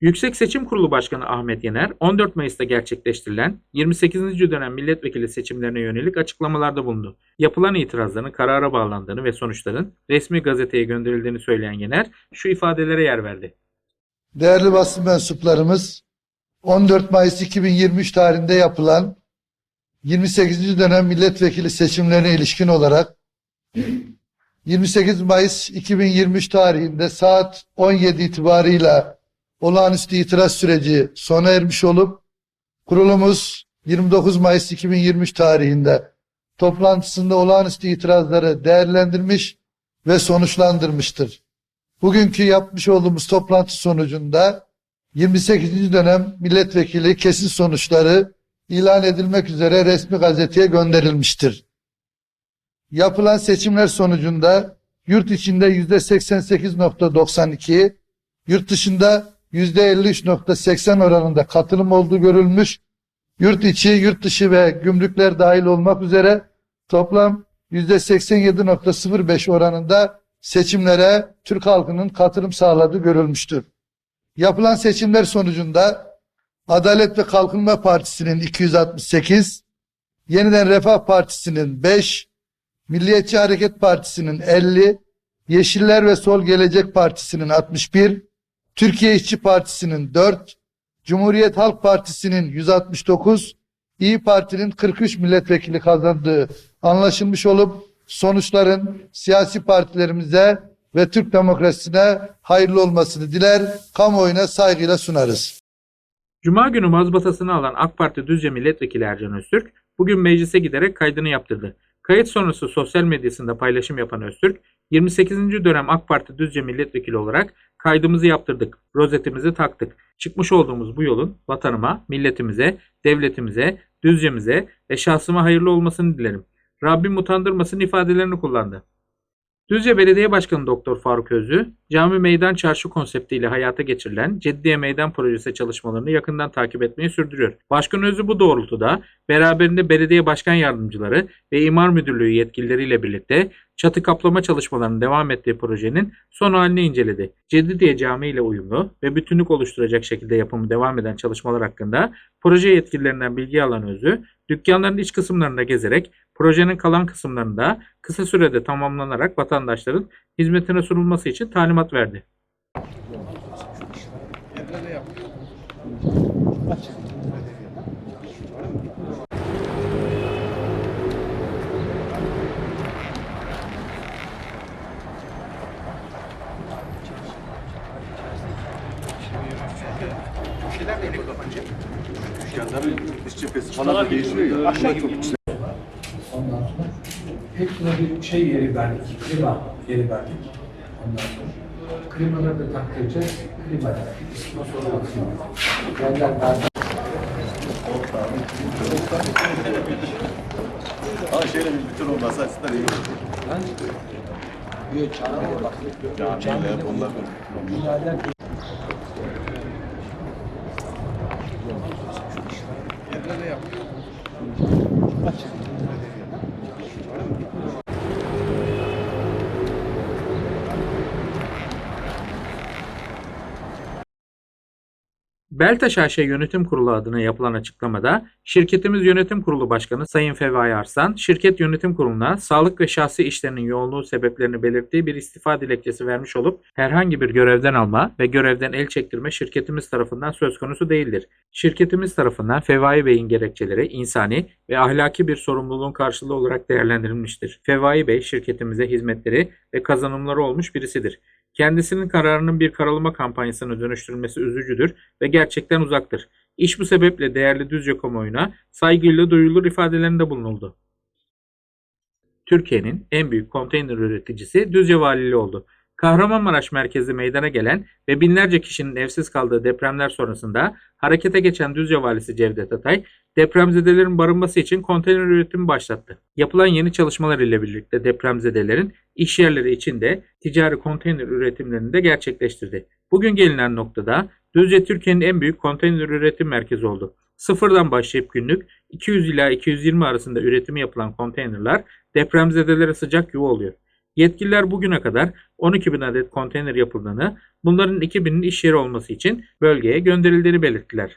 Yüksek Seçim Kurulu Başkanı Ahmet Yener, 14 Mayıs'ta gerçekleştirilen 28. dönem milletvekili seçimlerine yönelik açıklamalarda bulundu. Yapılan itirazların karara bağlandığını ve sonuçların resmi gazeteye gönderildiğini söyleyen Yener, şu ifadelere yer verdi. Değerli basın mensuplarımız, 14 Mayıs 2023 tarihinde yapılan 28. dönem milletvekili seçimlerine ilişkin olarak 28 Mayıs 2023 tarihinde saat 17 itibarıyla olağanüstü itiraz süreci sona ermiş olup kurulumuz 29 Mayıs 2023 tarihinde toplantısında olağanüstü itirazları değerlendirmiş ve sonuçlandırmıştır. Bugünkü yapmış olduğumuz toplantı sonucunda 28. dönem milletvekili kesin sonuçları ilan edilmek üzere resmi gazeteye gönderilmiştir. Yapılan seçimler sonucunda yurt içinde %88.92, yurt dışında %53.80 oranında katılım olduğu görülmüş. Yurt içi, yurt dışı ve gümrükler dahil olmak üzere toplam %87.05 oranında seçimlere Türk halkının katılım sağladığı görülmüştür. Yapılan seçimler sonucunda Adalet ve Kalkınma Partisi'nin 268, Yeniden Refah Partisi'nin 5, Milliyetçi Hareket Partisi'nin 50, Yeşiller ve Sol Gelecek Partisi'nin 61, Türkiye İşçi Partisi'nin 4, Cumhuriyet Halk Partisi'nin 169, İyi Parti'nin 43 milletvekili kazandığı anlaşılmış olup sonuçların siyasi partilerimize ve Türk demokrasisine hayırlı olmasını diler, kamuoyuna saygıyla sunarız. Cuma günü mazbatasını alan AK Parti Düzce Milletvekili Ercan Öztürk, bugün meclise giderek kaydını yaptırdı. Kayıt sonrası sosyal medyasında paylaşım yapan Öztürk, 28. dönem AK Parti Düzce Milletvekili olarak kaydımızı yaptırdık, rozetimizi taktık. Çıkmış olduğumuz bu yolun vatanıma, milletimize, devletimize, Düzce'mize ve şahsıma hayırlı olmasını dilerim. Rabbim utandırmasın ifadelerini kullandı. Düzce Belediye Başkanı Doktor Faruk Özlü, cami meydan çarşı konseptiyle hayata geçirilen Ceddiye Meydan Projesi çalışmalarını yakından takip etmeyi sürdürüyor. Başkan Özlü bu doğrultuda beraberinde belediye başkan yardımcıları ve imar müdürlüğü yetkilileriyle birlikte çatı kaplama çalışmalarının devam ettiği projenin son halini inceledi. Ceddiye Camii ile uyumlu ve bütünlük oluşturacak şekilde yapımı devam eden çalışmalar hakkında proje yetkililerinden bilgi alan Özlü, dükkanların iç kısımlarında gezerek projenin kalan kısımlarında kısa sürede tamamlanarak vatandaşların hizmetine sunulması için talimat verdi. Dükkanların dış cephesi falan da değişiyor ya. Aşağı sonra hepsine bir şey yeri verdik, klima yeri verdik. Ondan sonra klimaları da taktıracağız. Klima da sorunu bakıyor. Yerler daha Ama şeyle bir bütün olmasa aslında iyi olur. Ben bir camiye bak. Camiler, onlar Binalar Beltaş AŞ Yönetim Kurulu adına yapılan açıklamada şirketimiz Yönetim Kurulu Başkanı Sayın Fevai Arslan, şirket yönetim kuruluna sağlık ve şahsi işlerinin yoğunluğu sebeplerini belirttiği bir istifa dilekçesi vermiş olup herhangi bir görevden alma ve görevden el çektirme şirketimiz tarafından söz konusu değildir. Şirketimiz tarafından Fevai Bey'in gerekçeleri insani ve ahlaki bir sorumluluğun karşılığı olarak değerlendirilmiştir. Fevai Bey şirketimize hizmetleri ve kazanımları olmuş birisidir. Kendisinin kararının bir karalama kampanyasına dönüştürülmesi üzücüdür ve gerçekten uzaktır. İş bu sebeple değerli Düzce kamuoyuna saygıyla duyulur ifadelerinde bulunuldu. Türkiye'nin en büyük konteyner üreticisi Düzce Valiliği oldu. Kahramanmaraş merkezli meydana gelen ve binlerce kişinin evsiz kaldığı depremler sonrasında harekete geçen Düzce Valisi Cevdet Atay, depremzedelerin barınması için konteyner üretimi başlattı. Yapılan yeni çalışmalar ile birlikte depremzedelerin iş yerleri için de ticari konteyner üretimlerini de gerçekleştirdi. Bugün gelinen noktada Düzce Türkiye'nin en büyük konteyner üretim merkezi oldu. Sıfırdan başlayıp günlük 200 ila 220 arasında üretimi yapılan konteynerler depremzedelere sıcak yuva oluyor. Yetkililer bugüne kadar 12 bin adet konteyner yapıldığını, bunların 2000'in iş yeri olması için bölgeye gönderildiğini belirttiler.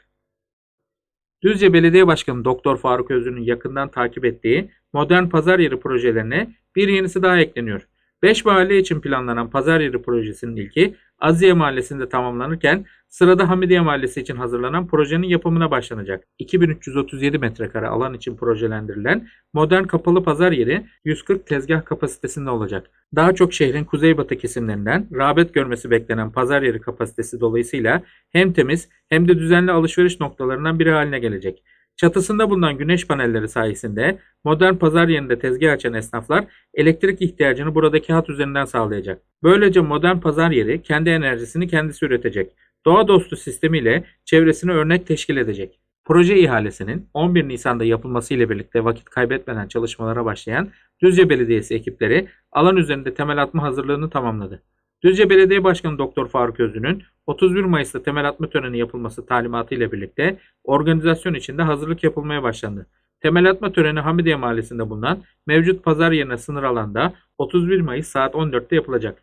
Düzce Belediye Başkanı Doktor Faruk Özlü'nün yakından takip ettiği modern pazar yeri projelerine bir yenisi daha ekleniyor. 5 mahalle için planlanan pazar yeri projesinin ilki Aziye Mahallesi'nde tamamlanırken sırada Hamidiye Mahallesi için hazırlanan projenin yapımına başlanacak. 2337 metrekare alan için projelendirilen modern kapalı pazar yeri 140 tezgah kapasitesinde olacak. Daha çok şehrin kuzeybatı kesimlerinden rağbet görmesi beklenen pazar yeri kapasitesi dolayısıyla hem temiz hem de düzenli alışveriş noktalarından biri haline gelecek. Çatısında bulunan güneş panelleri sayesinde modern pazar yerinde tezgah açan esnaflar elektrik ihtiyacını buradaki hat üzerinden sağlayacak. Böylece modern pazar yeri kendi enerjisini kendisi üretecek. Doğa dostu sistemiyle çevresine örnek teşkil edecek. Proje ihalesinin 11 Nisan'da yapılması ile birlikte vakit kaybetmeden çalışmalara başlayan Düzce Belediyesi ekipleri alan üzerinde temel atma hazırlığını tamamladı. Düzce Belediye Başkanı Doktor Faruk Özlü'nün 31 Mayıs'ta temel atma töreni yapılması talimatı ile birlikte organizasyon içinde hazırlık yapılmaya başlandı. Temel atma töreni Hamidiye Mahallesi'nde bulunan mevcut pazar yerine sınır alanda 31 Mayıs saat 14'te yapılacak.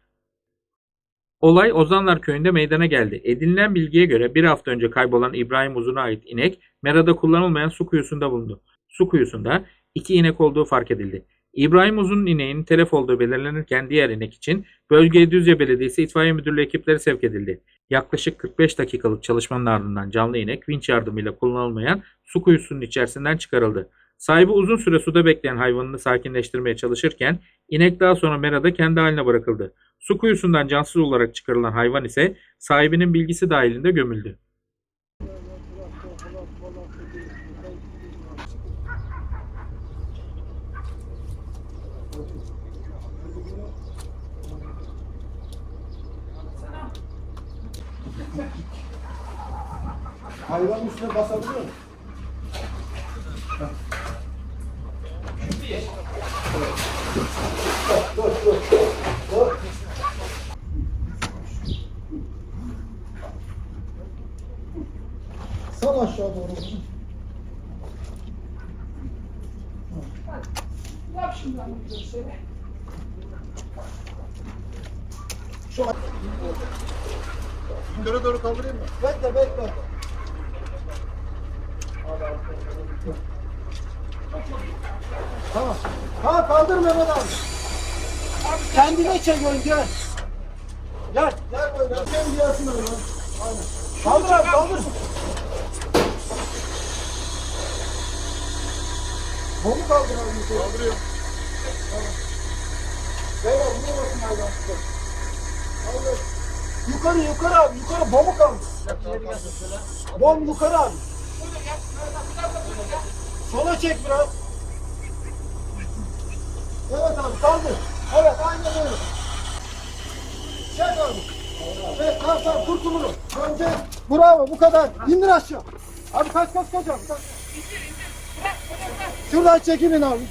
Olay Ozanlar Köyü'nde meydana geldi. Edinilen bilgiye göre bir hafta önce kaybolan İbrahim Uzun'a ait inek merada kullanılmayan su kuyusunda bulundu. Su kuyusunda iki inek olduğu fark edildi. İbrahim Uzun'un ineğinin telef olduğu belirlenirken diğer inek için bölgeye Düzce Belediyesi İtfaiye Müdürlüğü ekipleri sevk edildi. Yaklaşık 45 dakikalık çalışmanın ardından canlı inek vinç yardımıyla kullanılmayan su kuyusunun içerisinden çıkarıldı. Sahibi uzun süre suda bekleyen hayvanını sakinleştirmeye çalışırken inek daha sonra merada kendi haline bırakıldı. Su kuyusundan cansız olarak çıkarılan hayvan ise sahibinin bilgisi dahilinde gömüldü. Hayvanın üstüne basabiliyor musun? Sal aşağı doğru. Yap şimdi anlatıyor seni. Yukarı doğru kaldırayım mı? Bekle bekle. Tamam. Ha kaldır Mehmet abi. Kendine çek önce. Gel. Gel böyle. Sen gelsin öyle. Aynen. Kaldır abi kaldır. Bunu kaldır abi. Kaldırıyor. Tamam. Beyler bunu bakın hayvan. Kaldır. Yukarı yukarı abi yukarı bomu kaldır. Bom yukarı abi. Sola çek biraz. Evet abi kaldır. Evet aynen öyle. Çek abi. Evet tamam tamam kurtulur. Önce bravo bu kadar. İndir aşağı. Abi kaç kaç kaç abi. Kaç. Şuradan çekilin abi.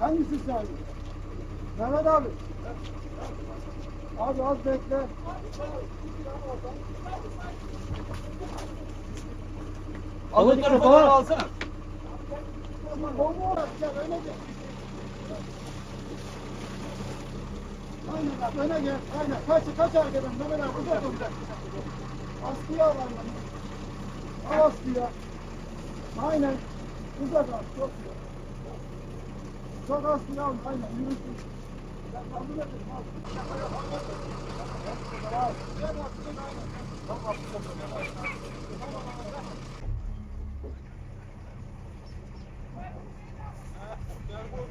Hangisi sahibi? Mehmet abi. Abi az bekle. Alın tarafa alsana. Bomba var. Gel öne gel. Aynen abi öne gel. Aynen. Kaç kaç arkadan. Mehmet abi uzak ol. Askıya al aynen. Al askıya. Aynen. Uzak al. Çok güzel. Çok askıya al. Aynen. Yürüsün. Ben kabul ederim. Al. Gel askıya. Aynen. Tamam. O malum.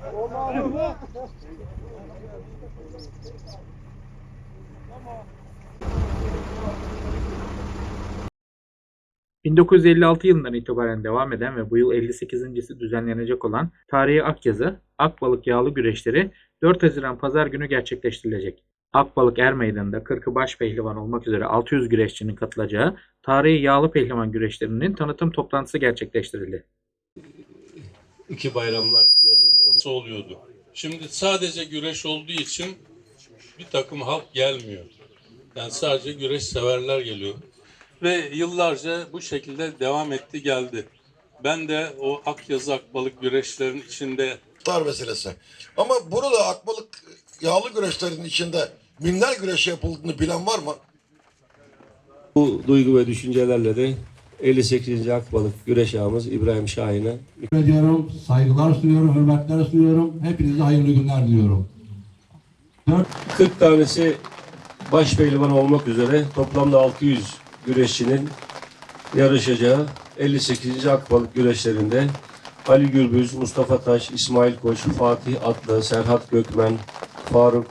1956 yılından itibaren devam eden ve bu yıl 58.si düzenlenecek olan tarihi Akyazı, Akbalık yağlı güreşleri 4 Haziran Pazar günü gerçekleştirilecek. Akbalık Er Meydanı'nda 40'ı baş pehlivan olmak üzere 600 güreşçinin katılacağı tarihi yağlı pehlivan güreşlerinin tanıtım toplantısı gerçekleştirildi. iki bayramlar oluyordu. Şimdi sadece güreş olduğu için bir takım halk gelmiyor. Yani sadece güreş severler geliyor. Ve yıllarca bu şekilde devam etti geldi. Ben de o Akyazı Akbalık güreşlerin içinde tar meselesi. Ama burada akbalık yağlı güreşlerin içinde minder güreşi yapıldığını bilen var mı? Bu duygu ve düşüncelerle de 58. Akbalık güreş ağamız İbrahim Şahin'e ediyorum, saygılar sunuyorum, hürmetler sunuyorum. Hepinize hayırlı günler diliyorum. 40 tanesi baş pehlivan olmak üzere toplamda 600 güreşçinin yarışacağı 58. Akbalık güreşlerinde Ali Gürbüz, Mustafa Taş, İsmail Koç, Fatih Atlı, Serhat Gökmen, Faruk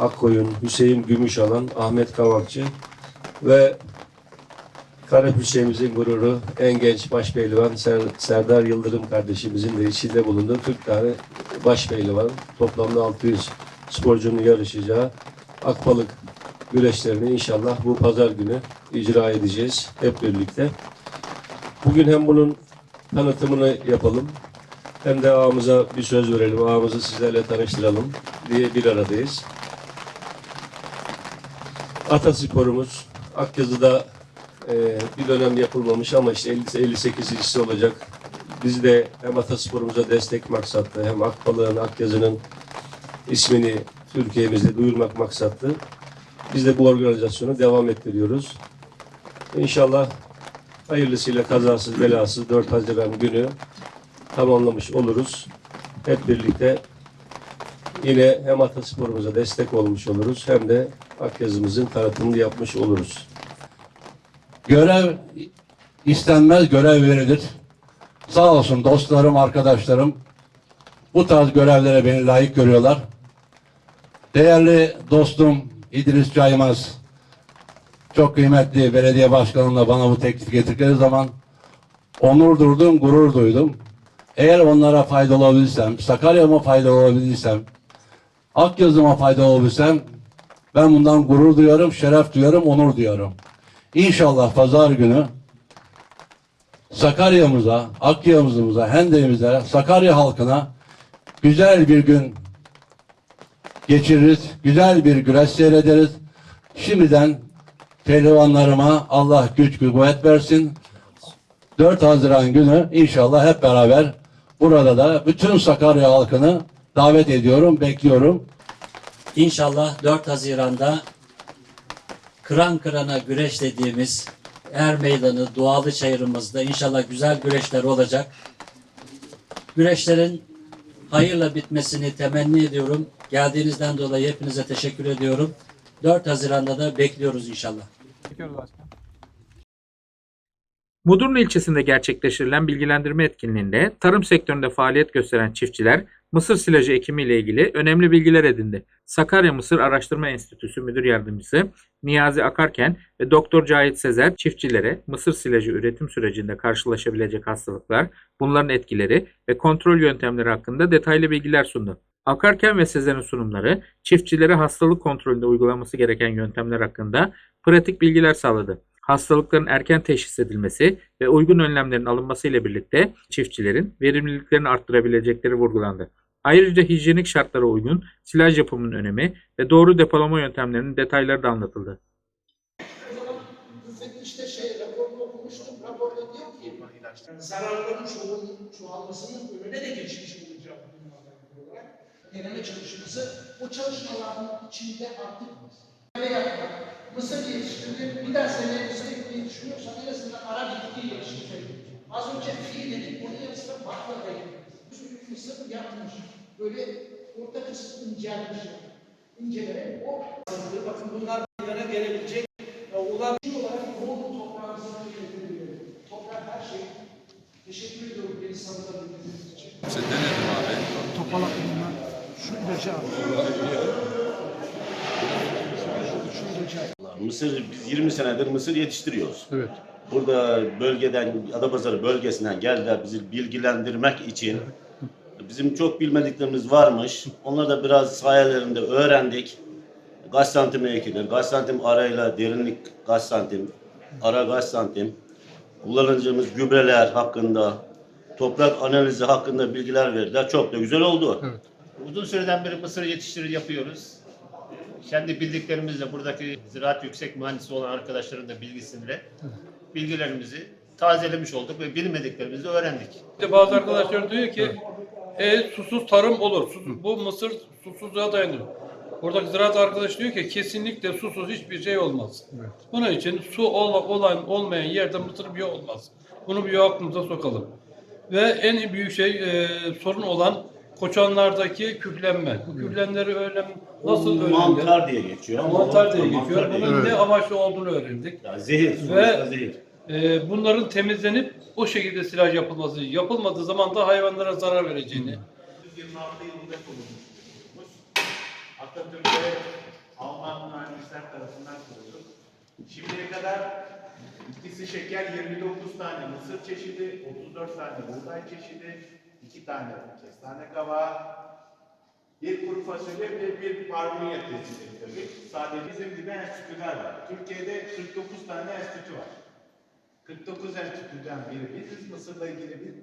Akkoyun, Hüseyin Gümüşalan, Ahmet Kavakçı ve Karapürçeğimizin gururu en genç baş pehlivan Ser- Serdar Yıldırım kardeşimizin de içinde bulunduğu 40 tane baş pehlivan toplamda 600 sporcunun yarışacağı Akbalık güreşlerini inşallah bu pazar günü icra edeceğiz hep birlikte. Bugün hem bunun tanıtımını yapalım hem de ağamıza bir söz verelim, ağamızı sizlerle tanıştıralım diye bir aradayız. Atasporumuz Akyazı'da e, bir dönem yapılmamış ama işte 50, 58'lisi olacak. Biz de hem atasporumuza destek maksatlı hem Akbalık'ın, Akyazı'nın ismini Türkiye'mizde duyurmak maksatlı. Biz de bu organizasyonu devam ettiriyoruz. İnşallah hayırlısıyla kazasız belasız 4 Haziran günü tamamlamış oluruz. Hep birlikte yine hem atasporumuza destek olmuş oluruz hem de Akyazımızın tanıtımını yapmış oluruz. Görev istenmez, görev verilir. Sağ olsun dostlarım, arkadaşlarım bu tarz görevlere beni layık görüyorlar. Değerli dostum İdris Caymaz, çok kıymetli belediye başkanımla bana bu teklif getirdikleri zaman onur durdum, gurur duydum. Eğer onlara faydalı olabilirsem, Sakarya'ma faydalı olabilirsem, Akyazı'ma faydalı olabilirsem ben bundan gurur duyarım, şeref duyarım, onur duyarım. İnşallah pazar günü Sakarya'mıza, Akyazımıza, Hendeğimize, Sakarya halkına güzel bir gün geçiririz. Güzel bir güreş seyrederiz. Şimdiden pehlivanlarıma Allah güç kuvvet versin. 4 Haziran günü inşallah hep beraber burada da bütün Sakarya halkını davet ediyorum, bekliyorum. İnşallah 4 Haziran'da kıran kırana güreş dediğimiz Er Meydanı, Doğalı Çayırımızda inşallah güzel güreşler olacak. Güreşlerin hayırla bitmesini temenni ediyorum. Geldiğinizden dolayı hepinize teşekkür ediyorum. 4 Haziran'da da bekliyoruz inşallah. Mudurnu ilçesinde gerçekleştirilen bilgilendirme etkinliğinde tarım sektöründe faaliyet gösteren çiftçiler mısır silajı ekimi ile ilgili önemli bilgiler edindi. Sakarya Mısır Araştırma Enstitüsü Müdür Yardımcısı Niyazi Akarken ve Doktor Cahit Sezer çiftçilere mısır silajı üretim sürecinde karşılaşabilecek hastalıklar, bunların etkileri ve kontrol yöntemleri hakkında detaylı bilgiler sundu. Akarken ve Sezer'in sunumları çiftçilere hastalık kontrolünde uygulaması gereken yöntemler hakkında pratik bilgiler sağladı. Hastalıkların erken teşhis edilmesi ve uygun önlemlerin alınması ile birlikte çiftçilerin verimliliklerini arttırabilecekleri vurgulandı. Ayrıca hijyenik şartlara uygun silaj yapımının önemi ve doğru depolama yöntemlerinin detayları da anlatıldı. İşte şey raporunu okumuştum. Raporda diyor ki zararların çoğunun çoğalmasının önüne de geçmiş olacak olarak. Deneme çalışması o çalışmaların içinde artık böyle yapmak, mısır yetiştirmek, bir daha sene mısır ekmeği düşünüyorsan en azından ara bitki yetiştirmek. Az önce fiil dedik, onun yanısında bakla da yapıyoruz. Mısır yapmış, böyle orta kısmı incelmiş. İncelerek o bakın bunlar meydana gelebilecek olan bir olarak bol toprağımızın üretiliyor. Toprak her şey. Teşekkür ediyorum beni sanılabildiğiniz için. Topalak bunlar. Şu ilacı al. Şu ilacı al. Mısır, biz 20 senedir mısır yetiştiriyoruz. Evet. Burada bölgeden, Adapazarı bölgesinden geldiler bizi bilgilendirmek için. Bizim çok bilmediklerimiz varmış. Onları da biraz sayelerinde öğrendik. Kaç santim ekilir, kaç santim arayla derinlik kaç santim, ara kaç santim. Kullanacağımız gübreler hakkında, toprak analizi hakkında bilgiler verdiler. Çok da güzel oldu. Uzun süreden beri mısır yetiştirir yapıyoruz. Kendi bildiklerimizle buradaki ziraat yüksek mühendisi olan arkadaşların da bilgisiyle bilgilerimizi tazelemiş olduk ve bilmediklerimizi öğrendik. İşte bazı arkadaşlar diyor ki E, susuz tarım olur. Susuz, bu mısır susuzluğa dayanır. Buradaki ziraat arkadaş diyor ki kesinlikle susuz hiçbir şey olmaz. Bunun için su ol- olan olmayan yerde mısır biyo olmaz. Bunu bir aklımıza sokalım. Ve en büyük şey e, sorun olan koçanlardaki küflenme. Bu küflenleri öğren nasıl öğrendik? Mantar diye geçiyor. Mantar diye mantar geçiyor. diye Bunun geçiyor. ne amaçlı olduğunu öğrendik. Ya zehir, Ve- zehir. E, bunların temizlenip o şekilde silaj yapılması, yapılmadığı zaman da hayvanlara zarar vereceğini. 26 yılında kurulmuş. Atatürk'e Alman mühendisler tarafından kuruldu. Şimdiye kadar ikisi şeker 29 tane mısır çeşidi, 34 tane buğday çeşidi, 2 tane kestane kabağı, bir kuru fasulye ve bir barbunya tespit ettirdik. Sadece bizim gibi enstitüler var. Türkiye'de 49 tane enstitü var. 49 enstitüden biri biziz. Mısır'la ilgili bir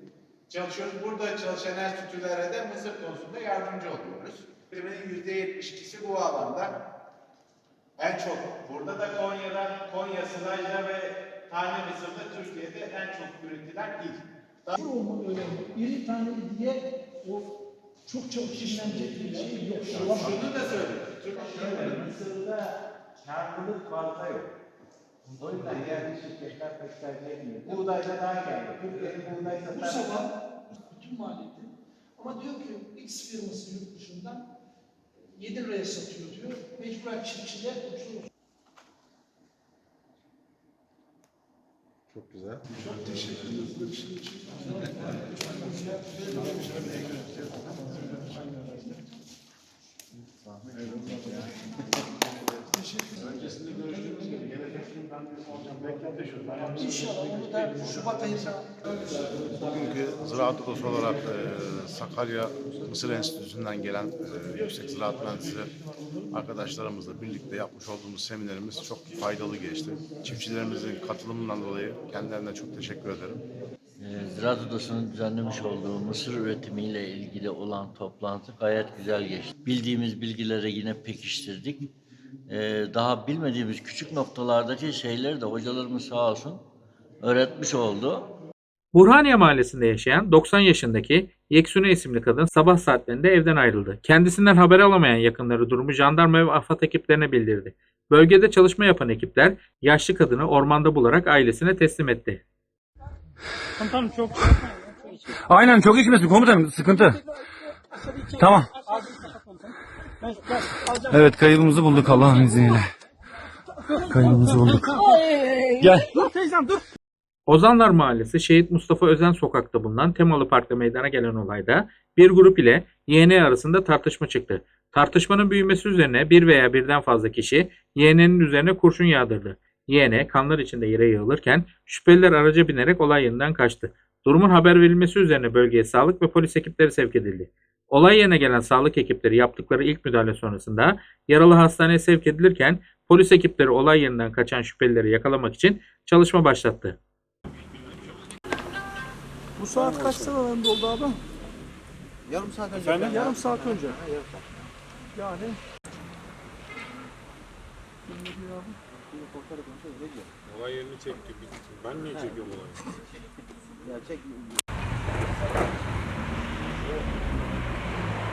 çalışıyoruz. Burada çalışan enstitülere de Mısır konusunda yardımcı oluyoruz. Ürünün %72'si bu alanda. En çok burada da Konya'da, Konya, Sılajda ve Tane Mısır'da Türkiye'de en çok üretilen il. Kur olmalı önemli. İri taneli diye o çok çok işlenecek bir şey yok. Şunu da söyleyeyim. Türkiye'de Mısır'da karlılık fazla yok. O yüzden yerli şirketler pek tercih etmiyor. Buğdayda daha geldi. Türkiye'de buğday Bu satar. sabah bütün maliyeti ama diyor ki X firması yurt dışından 7 liraya satıyor diyor. Mecburen çiftçiler uçuyor. Çok güzel. Çok teşekkür ederiz. Gelecek yıl ben İnşallah Şubat ayında Bugünkü Ziraat Odası olarak e, Sakarya Mısır Enstitüsü'nden gelen e, Yüksek Ziraat Mühendisi arkadaşlarımızla birlikte yapmış olduğumuz seminerimiz çok faydalı geçti. Çiftçilerimizin katılımından dolayı kendilerine çok teşekkür ederim. Ee, Ziraat Odası'nın düzenlemiş olduğu mısır üretimiyle ilgili olan toplantı gayet güzel geçti. Bildiğimiz bilgileri yine pekiştirdik. Ee, Daha bilmediğimiz küçük noktalardaki şeyleri de hocalarımız sağ olsun öğretmiş oldu. Burhaniye mahallesinde yaşayan 90 yaşındaki Yeksune isimli kadın sabah saatlerinde evden ayrıldı. Kendisinden haber alamayan yakınları durumu jandarma ve AFAD ekiplerine bildirdi. Bölgede çalışma yapan ekipler yaşlı kadını ormanda bularak ailesine teslim etti. Aynen çok içmesin komutanım sıkıntı. Tamam. Evet kaybımızı bulduk Allah'ın izniyle. Kaybımızı bulduk. Gel. Ozanlar Mahallesi Şehit Mustafa Özen sokakta bulunan Temalı Park'ta meydana gelen olayda bir grup ile yeğeni arasında tartışma çıktı. Tartışmanın büyümesi üzerine bir veya birden fazla kişi yeğenenin üzerine kurşun yağdırdı. Yeğene kanlar içinde yere yığılırken şüpheliler araca binerek olay yerinden kaçtı. Durumun haber verilmesi üzerine bölgeye sağlık ve polis ekipleri sevk edildi. Olay yerine gelen sağlık ekipleri yaptıkları ilk müdahale sonrasında yaralı hastaneye sevk edilirken polis ekipleri olay yerinden kaçan şüphelileri yakalamak için çalışma başlattı. Bu saat kaç sıralarında oldu abi? Yarım saat önce. Efendim? Yarım saat önce. Yani. Olay yerini çektik. Ben niye çekiyorum olayı? Ya çek.